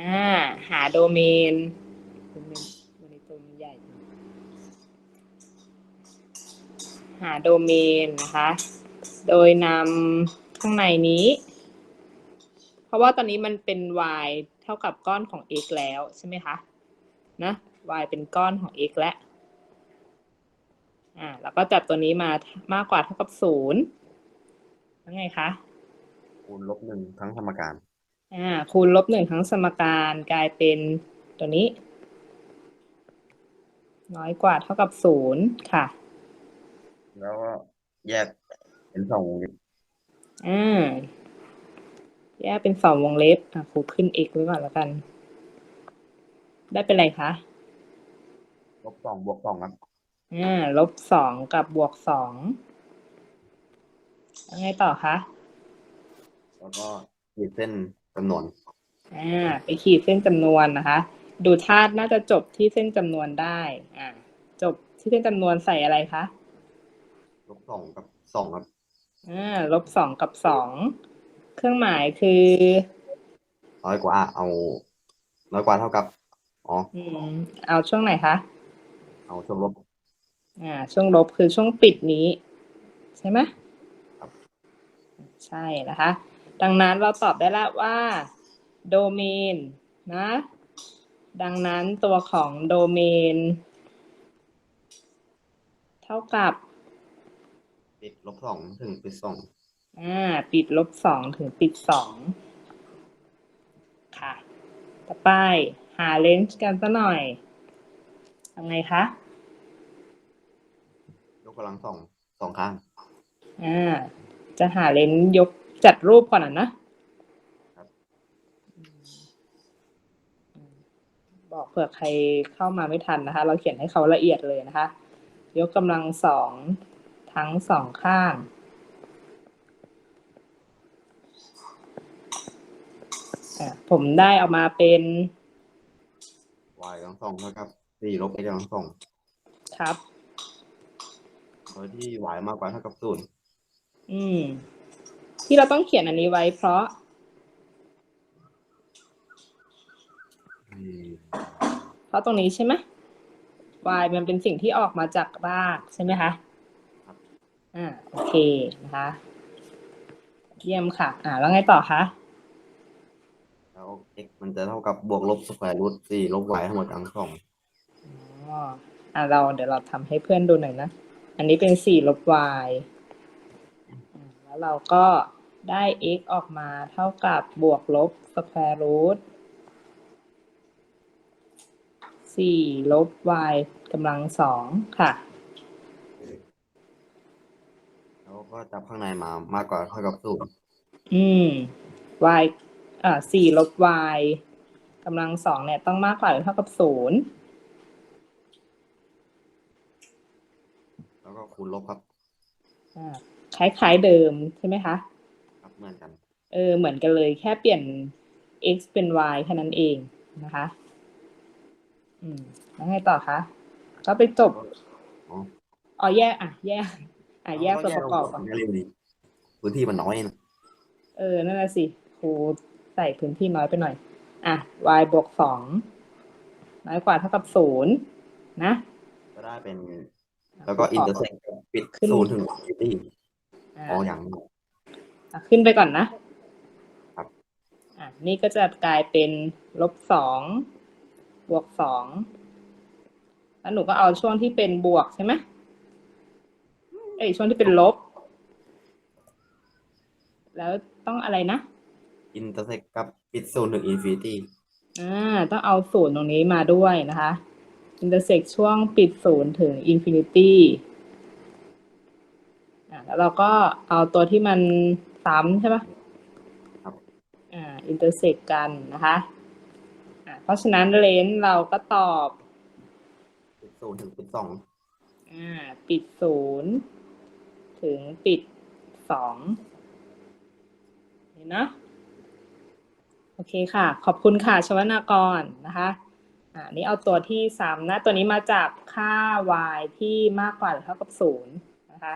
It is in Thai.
อ่าหาโดเมนโดเมนโดเมนตัวมันใหญ่ หาโดเมนนะคะ โดยนำข้างในนี้ เพราะว่าตอนนี้มันเป็น y เท่ากับก้อนของ x แล้วใช่ไหมคะนะ y เป็นก้อนของ x แล้วอ่าแล้วก็จับตัวนี้มามากกว่าเท่ากับศูนย์แล้วไงคะ คูณลบหนึ่งทั้งสมการ อ่าคูณลบหนึ่งทั้งสมการกลายเป็นตัวนี้ น้อยกว่าเท่ากับศูนย์ค่ะ แล้วก็แยกเป็นสองวงเล็บอ่าแยกเป็นสองวงเล็บอะครูขึ้น x ไว้ก่อนแล้วกัน ได้เป็นไรคะลบสองบวกสองครับอ่าลบสองกับบวกสองแล้วไงต่อคะแล้วก็ขีดเส้น จำนวนอ่าไปขีดเส้นจำนวนนะคะ ดูธาตุน่าจะจบที่เส้นจำนวนได้อ่าจบที่เส้นจำนวนใส่อะไรคะลบสองกับสองครับอ่าลบสองกับสองเครื่องหมายคือน้อยกว่าเอา น้อยกว่าเท่ากับอ๋ออืมเอาช่วงไหนคะเอาช่วงลบอ่า ช่วงลบคือช่วงปิดนี้ ใช่ไหมครับใช่นะคะ ดังนั้นเราตอบได้แล้วว่าโดเมนนะ ดังนั้นตัวของโดเมน เท่ากับปิดลบสองถึงปิดสองอ่า ปิดลบสองถึงปิดสองค่ะ ต่อไปหาเลนส์กันซะหน่อยทำไงคะ ยกกำลังสองสองข้าง อ่า จะหาเลนส์ยก จัดรูปก่อนอะนะครับอืมบอกเผื่อใครเข้ามาไม่ทันนะคะ เราเขียนให้เขาละเอียดเลยนะคะ ยกกำลังสองทั้งสองข้างอะผมได้ออกมาเป็น y กำลังสองเท่ากับสี่ลบ x กำลังสองครับโดยที่ y มากกว่าเท่ากับศูนย์อืม ที่เราต้องเขียนอันนี้ไว้เพราะอืมเพราะตรงนี้ใช่ไหม y มันเป็นสิ่งที่ออกมาจากรากใช่ไหมคะอ่าโอเคนะคะ เยี่ยมค่ะ อ่าแล้วไงต่อคะแล้ว x มันจะเท่ากับบวกลบสแควร์รูทสี่ลบ y ทั้งหมดกำลังสองอ๋ออ่าเราเดี๋ยวเราทำให้เพื่อนดูหน่อยนะ อันนี้เป็นสี่ลบ y อ่าแล้วเราก็ ได้ x ออกมาเท่ากับบวกลบสแควร์รูทสี่ลบ y กำลังสองค่ะ แล้วก็จับข้างในมามากกว่าเท่ากับศูนย์อืม y อ่าสี่ลบ y กำลังสองเนี่ยต้องมากกว่าหรือเท่ากับศูนย์แล้วก็คูณลบครับอ่าคล้ายๆเดิมใช่ไหมคะครับ เหมือนกัน เออ เหมือนกันเลย แค่เปลี่ยน x เป็น y แค่นั้นเองนะคะ อืม แล้วไงต่อคะ ก็ไปจบ อ๋ออ๋อแยก อะ แยก อะ แยกส่วนประกอบก่อนง่ายเร็วดีพื้นที่มันน้อยนะเออ นั่นแหละสิ ครูใส่พื้นที่น้อยไปหน่อย อะ y บวกสองน้อยกว่าเท่ากับศูนย์นะ ก็ได้เป็น แล้วก็อินเตอร์เซ็กปิดขึ้นศูนย์ถึงฟิตี้อ่าอ๋ออย่างนี้อะ ขึ้นไปก่อนนะครับอะนี่ก็จะกลายเป็นลบสองบวกสองแล้วหนูก็เอาช่วงที่เป็นบวกใช่ไหมเอ้ยช่วงที่เป็นลบ แล้วต้องอะไรนะอินเตอร์เซ็กกับปิดศูนย์ถึงอินฟิตี้อ่าต้องเอาศูนย์ตรงนี้มาด้วยนะคะ intersect ช่วงปิดศูนย์ถึง infinity อ่าแล้วเราก็เอาตัวที่มัน ซ้ำใช่ปะครับอ่า intersect กันนะคะอ่าเพราะฉะนั้นเลนส์เราก็ตอบปิดศูนย์ถึงปิดสองอ่าปิดศูนย์ถึงปิดสองเห็นเนอะโอเคค่ะ ขอบคุณค่ะชวนากรนะคะอ่านี่เอาตัวที่สามนะ ตัวนี้มาจากค่า y ที่มากกว่าหรือเท่ากับศูนย์นะคะ